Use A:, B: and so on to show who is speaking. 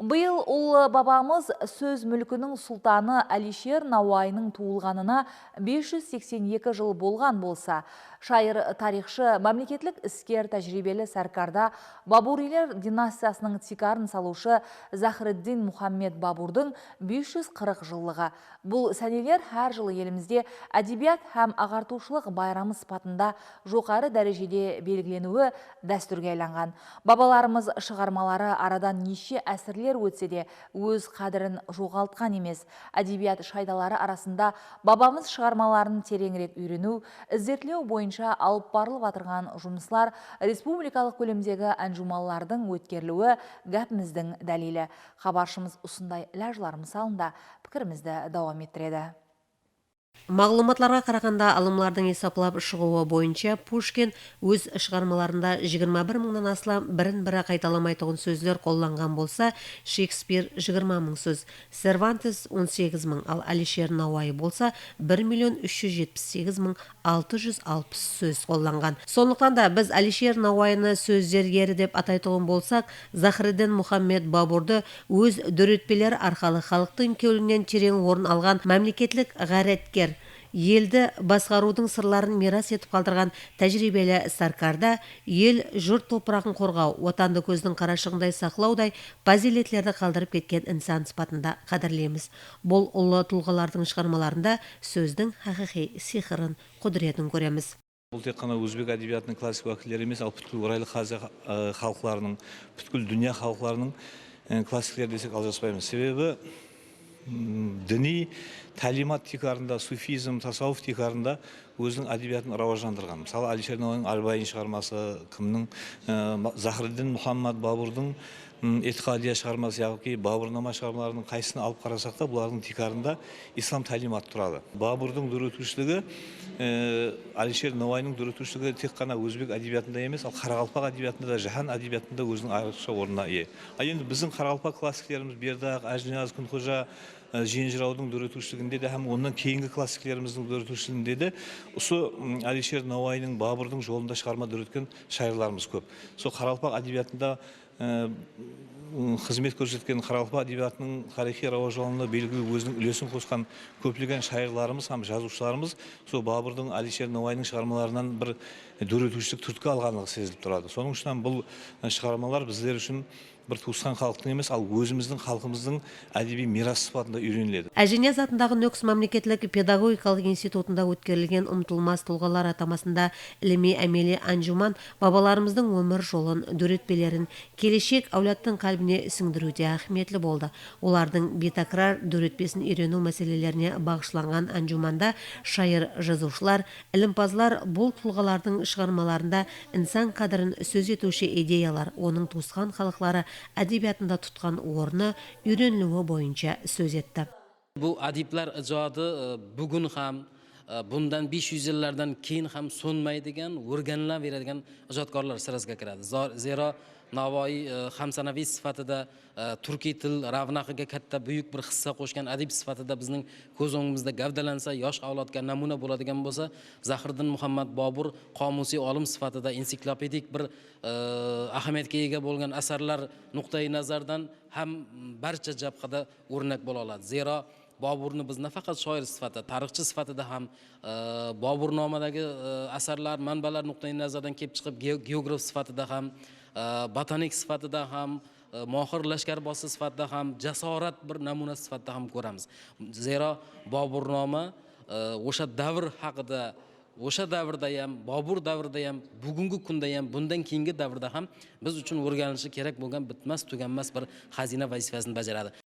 A: Биыл ұлы бабамыз сөз мүлкінің сұлтаны Әлишер Науайының туылғанына 582 жыл болған болса, шайыр тарихшы мемлекеттік іскер тәжірибелі сәркарда Бабурилер династиясының тикарын салушы Захриддин Мұхаммед Бабурдың 540 жыллығы. Бұл сәнелер әр жылы елімізде әдебиет һәм ағартушылық байрамы сыпатында жоғары дәрежеде белгіленуі дәстүрге айланған. Бабаларымыз шығармалары арадан неше әсірлер өтсе де өз қадірін жоғалтқан емес. Әдебиет шайдалары арасында бабамыз шығармаларын тереңірек үйрену, іздетілеу бойынша алып барылып атырған жұмыслар республикалық көлемдегі әнжумалардың өткерілуі гәпіміздің дәлелі. Хабаршымыз ұсындай ләжлар мысалында пікірімізді дауам еттіреді.
B: Мағлұматларға қарағанда алымлардың есаплап шығуы бойынша Пушкин өз шығармаларында 21 мыңнан астам бірін-бірі қайталамайтұғын сөздер қолданған болса, Шекспир 20 мың сөз, Сервантес 18 мың, ал Алишер Науаи болса 1 миллион 378 мың 660 сөз қолданған. Сондықтан да біз Алишер Науайны сөздергері деп атайтұғын болсақ, Захриддин Мұхаммед Бабурды өз дөретпелер арқалы халықтың кеуілінен терең орын алған мемлекеттік елді басқарудың сырларын мирас етіп қалдырған тәжірибелі саркарда ел жұрт топырағын қорғау отанды көздің қарашығындай сақлаудай фазилетлерді қалдырып кеткен инсан сыпатында қадірлейміз. Бұл ұлы тұлғалардың шығармаларында сөздің хақиқи сиқырын құдіретін көреміз.
C: Бұл тек қана өзбек әдебиетінің классик уәкілдері емес ал бүткіл орайлы қазақ халықларының бүткіл дүния халықларының классиктері десек алжаспаймыз. Себебі діни тәлимат тикарында суфизм тасауф тикарында өзінің әдебиетін рауаждандырған мысалы әлишер науаиның арбайын шығармасы кімнің захриддин мұхаммад бабурдың этиқадия шығармасы яғни бабырнама шығармаларының қайсысын алып қарасақ та бұлардың тикарында ислам тәлиматы тұрады. Бабурдың дүр әлишер науаиның дүр тек қана өзбек әдебиетінде емес ал қарақалпақ әдебиетінде да жаһан әдебиетінде өзінің айрықша орнына ие. Ал енді біздің қарақалпақ классиктеріміз бердақ әжінияз күнқожа жиен жыраудың дөретушілігінде де һәм онан кейінгі классиклеріміздің дөретушілігінде де осы әлишер науаиның бабырдың жолында шығарма дөреткен шайырларымыз көп. Сол қарақалпақ әдебиетында қызмет көрсеткен қарақалпақ әдебиетінің тарихи рауажуанына белгілі өзінің үлесін қосқан көптеген шайырларымыз һәм жазушыларымыз сол бабырдың әлишер науаиның шығармаларынан бір дөретушілік түрткі алғандығы сезіліп тұрады соның үшін бұл шығармалар біздер үшін бір туысқан халықтың емес ал өзіміздің халқымыздың әдеби мирас сыпатында үйреніледі.
B: Әжінияз атындағы нөкс мемлекеттік педагогикалық институтында өткерілген ұмтылмас тұлғалар атамасында іліми әмелі анжуман бабаларымыздың өмір жолын дөретпелерін келешек әулеттің қалбіне сіңдіруде ахметлі болды. Олардың бетакрар дөретпесін үйрену мәселелеріне бағышланған анжуманда шайыр жазушылар ілімпазлар бұл тұлғалардың шығармаларында инсан қадірін сөз етуші идеялар оның туысқан халықлары әдебиетінде тұтқан орны үйренілуі бойынша сөз етті.
D: Бұл әдиплер ijodi bugun ham bundan 500 yillardan keyin ham so'nmaydigan o'rganilaveradigan ijodkorlar sirasiga kiradi. Zero navoiy e, hamsanaviy sifatida e, turkiy til ravnaqiga katta buyuk bir hissa qo'shgan adib sifatida bizning ko'z o'ngimizda gavdalansa yosh avlodga namuna bo'ladigan bo'lsa zahiriddin muhammad bobur qomusiy olim sifatida ensiklopedik bir e, ahamiyatga ega bo'lgan asarlar nuqtai nazardan ham barcha jabhada o'rnak bo'la oladi. Zero boburni biz nafaqat shoir sifatida tarixchi sifatida ham e, boburnomadagi e, asarlar manbalar nuqtai nazaridan kelib chiqib geograf sifatida ham e, botanik sifatida ham mohir lashkarbosi sifatida ham jasorat bir namuna sifatida ham ko'ramiz. Zero boburnoma o'sha davr haqida o'sha davrda ham bobur davrida ham bugungi kunda ham bundan keyingi davrda ham biz uchun o'rganilishi kerak bo'lgan bitmas tuganmas bir xazina vazifasini bajaradi.